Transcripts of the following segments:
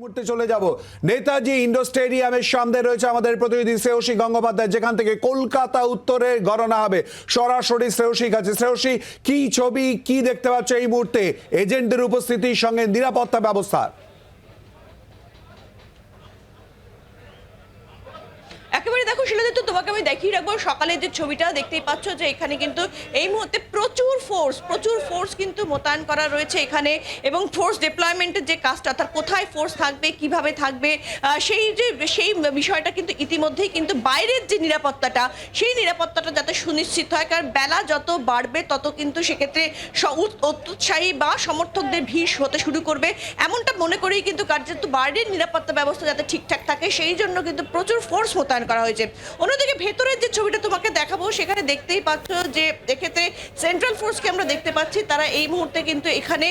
মুহূর্তে চলে যাব। নেতাজি ইন্ডোর স্টেডিয়ামের সামনে রয়েছে আমাদের প্রতিনিধি শ্রেয়সী গঙ্গোপাধ্যায়, যেখান থেকে কলকাতা উত্তরের গণনা হবে। সরাসরি শ্রেয়সী কাছে। শ্রেয়সী, কি ছবি, কি দেখতে পাচ্ছ এই মুহূর্তে? এজেন্টদের উপস্থিতির সঙ্গে নিরাপত্তা ব্যবস্থা। একেবারে দেখো শিলাদিত্য তোমাকে আমি দেখিয়ে রাখব। সকালে যে ছবিটা দেখতেই পাচ্ছ যে এখানে কিন্তু এই মুহূর্তে প্রচুর ফোর্স প্রচুর ফোর্স কিন্তু মোতায়েন করা রয়েছে এখানে এবং ফোর্স ডিপ্লয়মেন্টের যে কাজটা অর্থাৎ কোথায় ফোর্স থাকবে, কীভাবে থাকবে সেই যে, সেই বিষয়টা কিন্তু ইতিমধ্যেই কিন্তু বাইরের যে নিরাপত্তাটা, সেই নিরাপত্তাটা যাতে সুনিশ্চিত হয়, কারণ বেলা যত বাড়বে তত কিন্তু সেক্ষেত্রে অত্যুৎসাহী বা সমর্থকদের ভিড় হতে শুরু করবে। এমনটা মনে করেই কিন্তু কার্যত বাইরের নিরাপত্তা ব্যবস্থা যাতে ঠিকঠাক থাকে, সেই জন্য কিন্তু প্রচুর ফোর্স মোতায়েন করা হয়েছে। অন্যদিকে ভেতরের যে ছবিটা তোমাকে দেখাবো সেখানে দেখতেই পাচ্ছ যে এক্ষেত্রে সেন্ট্রাল ফোর্সকে আমরা দেখতে পাচ্ছি। তারা এই মুহূর্তে কিন্তু এখানে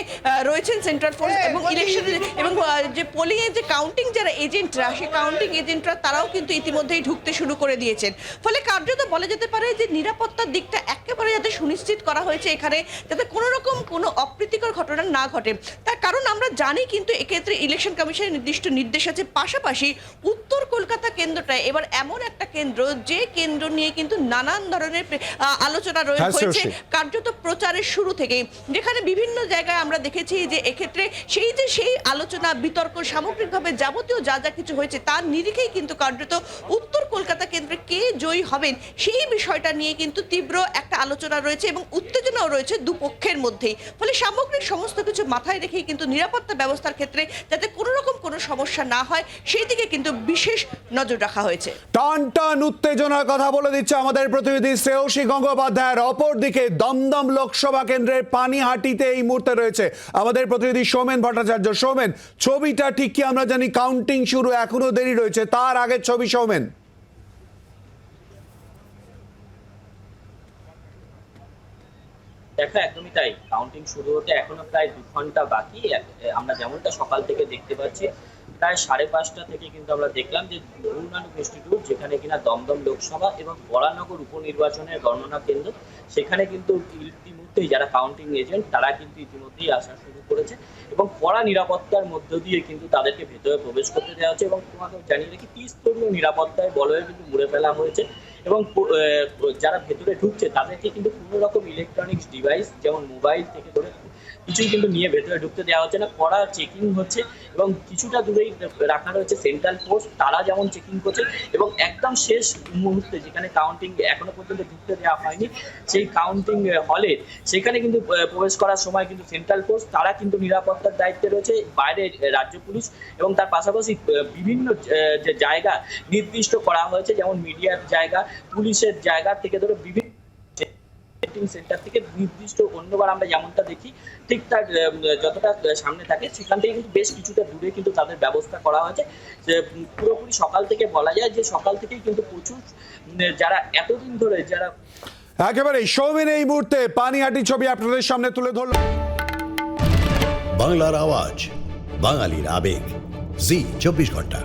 রয়েছেন সেন্ট্রাল ফোর্স এবং ইলেকশন এবং যে পোলিং এর যে কাউন্টিং যারা এজেন্টরা সেই কাউন্টিং এজেন্টরা তারাও কিন্তু ইতিমধ্যেই ঢুকতে শুরু করে দিয়েছেন। ফলে কার্যত বলা যেতে পারে যে নিরাপত্তার দিকটা একেবারে যাতে সুনিশ্চিত করা হয়েছে এখানে যাতে কোনো রকম কোনো অপ্রীতিকর ঘটনা না ঘটে। তার কারণ আমরা জানি কিন্তু এক্ষেত্রে ইলেকশন কমিশনের নির্দিষ্ট নির্দেশ আছে। পাশাপাশি উত্তর কলকাতা কেন্দ্রটায় এবার এমন একটা কেন্দ্র যে কেন্দ্র নিয়ে কিন্তু নানান ধরনের আলোচনা রয়ে- হ্যাঁ। কার্যত প্রচারের শুরু থেকে যেখানে বিভিন্ন জায়গায় আমরা দেখেছি যে এক্ষেত্রে সেই যে সেই আলোচনা বিতর্ক সামগ্রিকভাবে যাবতীয় যা যা কিছু হয়েছে তার নিরিখেই কিন্তু কার্যত উত্তর কলকাতা জয়ী হবেন, সেই বিষয়টা নিয়ে কিন্তু তীব্র একটা আলোচনা রয়েছে এবং উত্তেজনাও রয়েছে দুপক্ষের মধ্যেই। ফলে সামগ্রিক সমস্ত কিছু মাথায় রেখেই কিন্তু নিরাপত্তা ব্যবস্থার ক্ষেত্রে যাতে কোনো রকম কোনো সমস্যা না হয়, সেই দিকে কিন্তু বিশেষ নজর রাখা হয়েছে। টান টান উত্তেজনার কথা বলে দিচ্ছে আমাদের প্রতিনিধি শ্রেয়সী গঙ্গোপাধ্যায়ের। অপর দিকে দমদম লোকসভা কেন্দ্রের পানিহাটিতে এই মুহূর্তে রয়েছে আমাদের প্রতিনিধি সোমেন ভট্টাচার্য। সোমেন, ছবিটা ঠিক কি আমরা জানি? কাউন্টিং শুরু, এখনও দেরি রয়েছে। তার আগের ছবি সৌমেন। দেখো, একদমই তাই। কাউন্টিং শুরু হতে এখনও প্রায় দু ঘণ্টা বাকি। আমরা যেমনটা সকাল থেকে দেখতে পাচ্ছি, প্রায় সাড়ে পাঁচটা থেকে কিন্তু আমরা দেখলাম যে গুরু নানক ইনস্টিটিউট যেখানে কিনা দমদম লোকসভা এবং বরানগর উপনির্বাচনের গণনা কেন্দ্র, সেখানে কিন্তু ইতিমধ্যেই যারা কাউন্টিং এজেন্ট তারা কিন্তু ইতিমধ্যেই আসা শুরু করেছে এবং কড়া নিরাপত্তার মধ্য দিয়ে কিন্তু তাদেরকে ভেতরে প্রবেশ করতে দেওয়া হচ্ছে এবং তোমাকে জানিয়ে রাখি ত্রিস্তরীয় নিরাপত্তায় বলয়ে কিন্তু মুড়ে ফেলা হয়েছে। এবং যারা ভেতরে ঢুকছে তাদেরকে কিন্তু কোনো রকম ইলেকট্রনিক্স ডিভাইস যেমন মোবাইল থেকে ধরে কিছুই কিন্তু নিয়ে ভেতরে ঢুকতে দেওয়া হচ্ছে না। কড়া চেকিং হচ্ছে এবং কিছুটা দূরেই রাখা রয়েছে সেন্ট্রাল ফোর্স তারা যেমন চেকিং করছে এবং একদম শেষ মুহূর্তে যেখানে কাউন্টিং এখনও পর্যন্ত ঢুকতে দেওয়া হয়নি, সেই কাউন্টিং হলে সেখানে কিন্তু প্রবেশ করার সময় কিন্তু সেন্ট্রাল ফোর্স তারা কিন্তু নিরাপত্তার দায়িত্বে রয়েছে, বাইরে রাজ্য পুলিশ এবং তার পাশাপাশি বিভিন্ন যে জায়গা নির্দিষ্ট করা হয়েছে, যেমন মিডিয়ার জায়গা, পুলিশের জায়গা থেকে ধরে বিভিন্ন টেস্টিং সেন্টার থেকে নির্দিষ্ট অন্যবার আমরা যেমনটা দেখি ঠিক তার যতটা সামনে থাকে সেখান থেকে কিন্তু বেশ কিছুটা দূরে কিন্তু তাদের ব্যবস্থা করা হয়েছে। যে পুরোপুরি সকাল থেকে বলা যায় যে সকাল থেকেই কিন্তু প্রচুর যারা এতদিন ধরে যারা একেবারে সৌমেন এই মুহূর্তে পানিহাটি ছবি আপনাদের সামনে তুলে ধরল। বাংলার আওয়াজ বাঙালির আবেগ জি চব্বিশ ঘণ্টা।